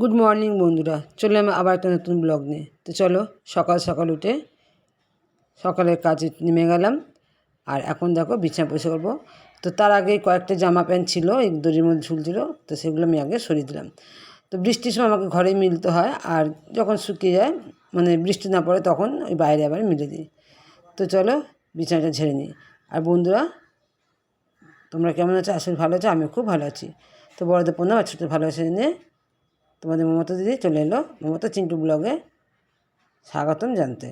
Good morning বন্ধুরা। চলে আমি আবার একটা নতুন ব্লগ নিয়ে। তো চলো, সকাল সকাল উঠে সকালের কাজে নেমে গেলাম। আর এখন দেখো বিছানা পরিষ্কার করব তো তার আগে কয়েকটা জামা প্যান্ট ছিল, এই দড়ির মধ্যে ঝুলছিল তো সেগুলো আমি আগে সরিয়ে দিলাম। তো বৃষ্টির সময় আমাকে ঘরেই মিলতে হয়, আর যখন শুকিয়ে যায় মানে বৃষ্টি না পড়ে তখন ওই বাইরে আবার মিলে দিই। তো চলো, বিছানাটা ঝেড়ে নিই। আর বন্ধুরা, তোমরা কেমন আছো? আসলে ভালো আছো, আমিও খুব ভালো আছি। তো বড়দের পণ্য আর ছোটো ভালোবাসা নিয়ে তোমাদের মমতা দিদি চলে এলো। মমতা চিন্টু ব্লগে স্বাগতম জানতে।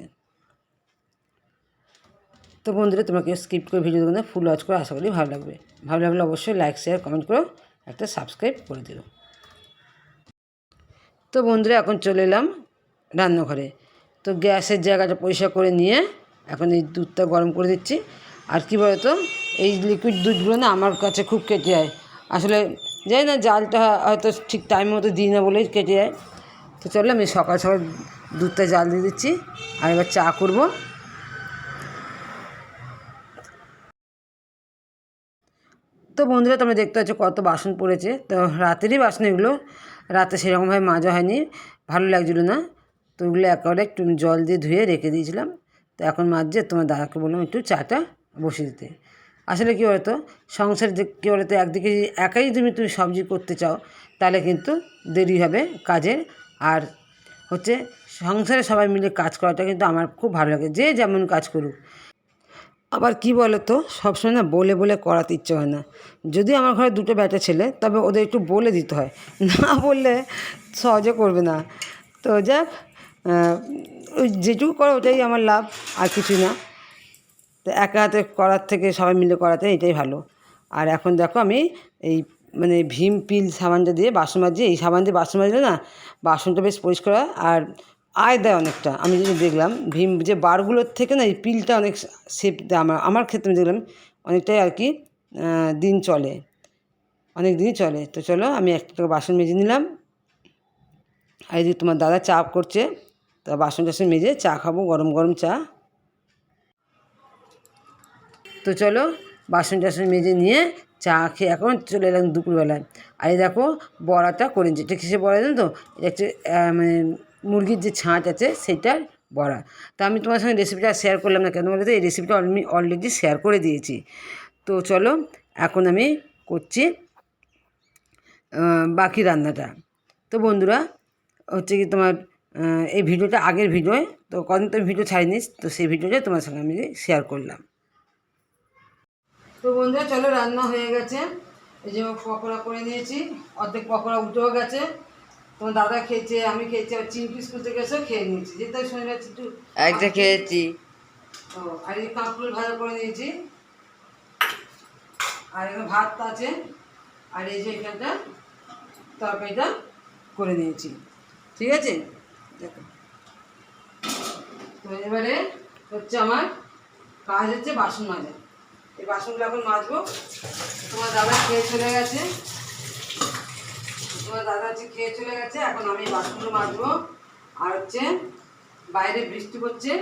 তো বন্ধুরা তোমাকে স্কিপ করে ভিডিও দেখো না ফুল ওয়াচ করে, আশা করি ভালো লাগবে। ভালো লাগলে অবশ্যই লাইক শেয়ার কমেন্ট করো, একটা সাবস্ক্রাইব করে দিও। তো বন্ধুরা, এখন চলে এলাম রান্নাঘরে। তো গ্যাসের জায়গাটা পরিষ্কার করে নিয়ে এখন এই দুধটা গরম করে দিচ্ছি। আর কী বলতো, এই লিকুইড দুধগুলো না আমার কাছে খুব কেটে যায়। আসলে জানি না, জালটা হয়তো ঠিক টাইম মতো দিই না বলেই কেটে যায়। তো চলো আমি সকাল সকাল দুধটা জাল দিয়ে দিচ্ছি, আর এবার চা করব। তো বন্ধুরা, তোমরা দেখতে পাচ্ছ কত বাসন পড়েছে। তো রাতেরই বাসন এগুলো, রাতে সেরকমভাবে মাজা হয়নি, ভালো লাগছিল না। তো ওগুলো একেবারে একটু জল দিয়ে ধুয়ে রেখে দিয়েছিলাম। তো এখন মাঝে তোমার দাদাকে বললাম একটু চাটা বসিয়ে দিতে। আসলে কী বলতো? সংসার যে কী বলতো, একদিকে একাই তুমি তুমি সবজি করতে চাও, তাহলে কিন্তু দেরি হবে কাজের। আর হচ্ছে সংসারে সবাই মিলে কাজ করাটা কিন্তু আমার খুব ভালো লাগে, যে যেমন কাজ করুক। আবার কি বলো তো সবসময় না বলে বলে করাতে ইচ্ছে হয় না। যদি আমার ঘরে দুটো ব্যাটা ছেলে, তবে ওদের একটু বলে দিতে হয়। না বললে সহজে করবে না। তো যাক ওই যেটুকু করো ওটাই আমার লাভ, আর কিছুই না। তো একা হাতে করার থেকে সবাই মিলে করাতে এটাই ভালো। আর এখন দেখো আমি এই মানে ভীম পিল সাবানটা দিয়ে বাসন মাজি এই সাবান দিয়ে বাসন মাজলে না বাসনটা বেশ পরিষ্কার হয় আর আয় দেয় অনেকটা। আমি যদি দেখলাম, ভীম যে বারগুলোর থেকে না এই পিলটা অনেক সেফ দেয় আমার আমার ক্ষেত্রে আমি দেখলাম অনেকটাই আর কি দিন চলে। অনেক দিনই চলে। তো চলো আমি একটা বাসন মেজে নিলাম। আর যদি তোমার দাদা চা করছে, তা বাসন টাসন মেজে চা খাব, গরম গরম চা। তো চলো বাসন টাসন মেজে নিয়ে চা খেয়ে এখন চলে এলাম দুপুরবেলায়। আর এই দেখো বড়াটা করে নিচ্ছি এটা কিসে বড়া জানো তো? হচ্ছে মানে মুরগির যে ছাঁচ আছে সেটার বড়া। তা আমি তোমার সঙ্গে রেসিপিটা শেয়ার করলাম না কেন বলতে? এই রেসিপিটা আমি অলরেডি শেয়ার করে দিয়েছি। তো চলো এখন আমি করছি বাকি রান্নাটা। তো বন্ধুরা, হচ্ছে কি তোমার এই ভিডিওটা আগের ভিডিও, তো কদিন তো ভিডিও ছাড়িনি, তো সেই ভিডিওটা তোমার সঙ্গে আমি শেয়ার করলাম। তো বন্ধুরা চলো রান্না হয়ে গেছে। এই যে পকোড়া করে নিয়েছি অর্ধেক পকোড়া উঠেও গেছে। তোমার দাদা খেয়েছে আমি খেয়েছি আর চিংড়ি স্কুল থেকে এসেও খেয়ে নিয়েছি। যেতে শুনে যাচ্ছি একটু একটা খেয়েছি। ও আর এই কাঁকুল ভাজা করে নিয়েছি। আর এখানে ভাত আছে আর এই যে এখানটা তরকারিটা করে নিয়েছি। ঠিক আছে? দেখো। তো এবারে হচ্ছে আমার কাজ হচ্ছে বাসন মাজা। এই বাসনগুলো এখন মাজবো। তোমার দাদা খেয়ে চলে গেছে। তোমার দাদা হচ্ছে খেয়ে চলে গেছে, এখন আমি বাসনগুলো মাজবো। আর হচ্ছে, বাইরে বৃষ্টি পড়ছে।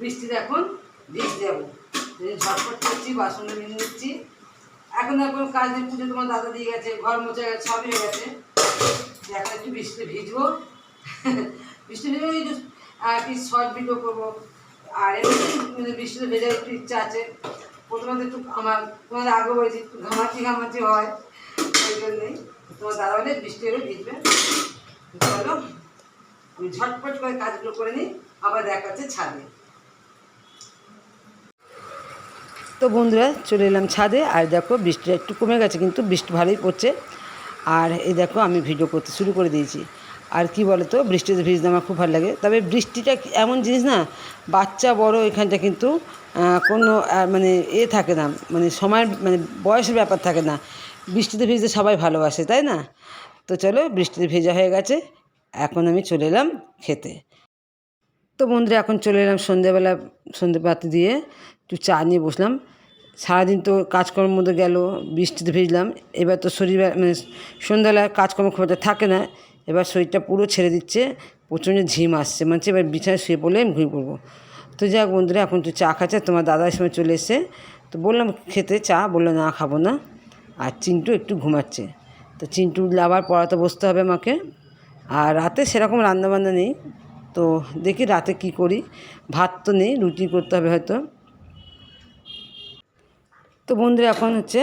বৃষ্টিতে এখন ভিজ যাব ঝটপট করছি, বাসনগুলো মেনে নিচ্ছি। এখন এখন কাজ নেই পুজো তোমার দাদা দিয়ে গেছে, ঘর মোচা গেছে সবই হয়ে গেছে। এখন একটু বৃষ্টিতে ভিজবো। বৃষ্টি ভিজে ওই শর্ট ভিডিও করব। আর এমনি মানে বৃষ্টিতে ভেজার একটু ইচ্ছা আছে। প্রথমত একটু আমার, তোমাদের আগে বলেছি, একটু ঘামাচি ঘামাচি হয়, ওই জন্যই। তোমার দাদা বলে বৃষ্টি হলে ভিজবে। চলো, আমি ঝটপট করে কাজগুলো করে নিই, আবার দেখা হচ্ছে ছাদে। তো বন্ধুরা, চলে এলাম ছাদে, আর দেখো বৃষ্টিটা একটু কমে গেছে, কিন্তু বৃষ্টি ভালোই পড়ছে। আর এই দেখো, আমি ভিডিও করতে শুরু করে দিয়েছি। আর কি বলো তো বৃষ্টিতে ভিজতে আমার খুব ভালো লাগে। তবে বৃষ্টিটা এমন জিনিস না, বাচ্চা বড় এখানটা কিন্তু কোনো মানে এ থাকে না মানে সময়ের মানে বয়সের ব্যাপার থাকে না। বৃষ্টিতে ভিজতে সবাই ভালোবাসে, তাই না? তো চলো, বৃষ্টিতে ভেজা হয়ে গেছে, এখন আমি চলে এলাম খেতে। তো বন্ধুরা, এখন চলে এলাম সন্ধেবেলা সন্ধে পাতি দিয়ে, একটু চা নিয়ে বসলাম। সারাদিন তো কাজকর্মের মধ্যে গেল, বৃষ্টিতে ভিজলাম, এবার তো শরীর মানে সন্ধ্যাবেলা কাজকর্ম খুব একটা থাকে না এবার শরীরটা পুরো ছেড়ে দিচ্ছে প্রচণ্ড ঝিম আসছে। মানে এবার বিছানায় শুয়ে পড়লে আমি ঘুমিয়ে পড়ব। তো যাক বন্ধুরা এখন তো চা খাচ্ছে তোমার দাদার সময় চলে এসে তো বললাম খেতে চা? বলল না খাব না। আর চিন্টু একটু ঘুমাচ্ছে। তো চিন্টু আবার পড়াতে বসতে হবে আমাকে। আর রাতে সেরকম রান্নাবান্না নেই। তো দেখি রাতে কি করি। ভাত তো নেই রুটি করতে হবে হয়তো। তো বন্ধুরা এখন হচ্ছে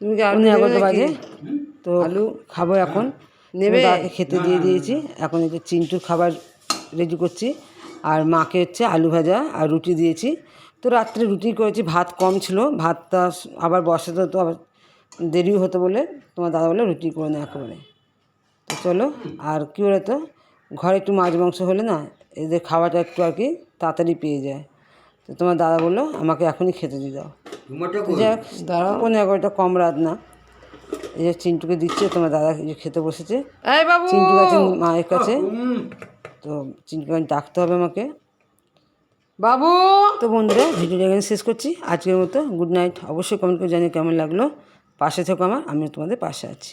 তুমি বাজে? তো আলু? খাব এখন। নেবে তাকে খেতে দিয়ে দিয়েছি। এখন একটু চিন্টুর খাবার রেডি করছি। আর মাকে হচ্ছে আলু ভাজা আর রুটি দিয়েছি। তো রাত্রে রুটি করেছি ভাত কম ছিল। ভাতটা আবার বসাতে তো আবার দেরিও হতো বলে তোমার দাদা বলে রুটি করে নেয় একেবারে। তো চলো আর কী বলো তো ঘরে একটু মাছ মাংস হলে না এদের খাওয়াটা একটু আর কি তাড়াতাড়ি পেয়ে যায়। তো তোমার দাদা বলল আমাকে এখনই খেতে দিয়ে দাও। তো যাক দাঁড়াও পনেরো এগারোটা কম রাত না। এই যে চিন্টুকে দিচ্ছে তোমার দাদা যে খেতে বসেছে। এই বাবু! চিন্টু আছে মায়ের কাছে। তো চিন্টুকে আমি ডাকতে হবে আমাকে। বাবু! তো বন্ধুরা ভিডিওটা এখানে শেষ করছি। আজকের মতো গুড নাইট। অবশ্যই কমেন্ট করে জানিয়ে কেমন লাগল। পাশে থেকো আমার আমি তোমাদের পাশে আছি।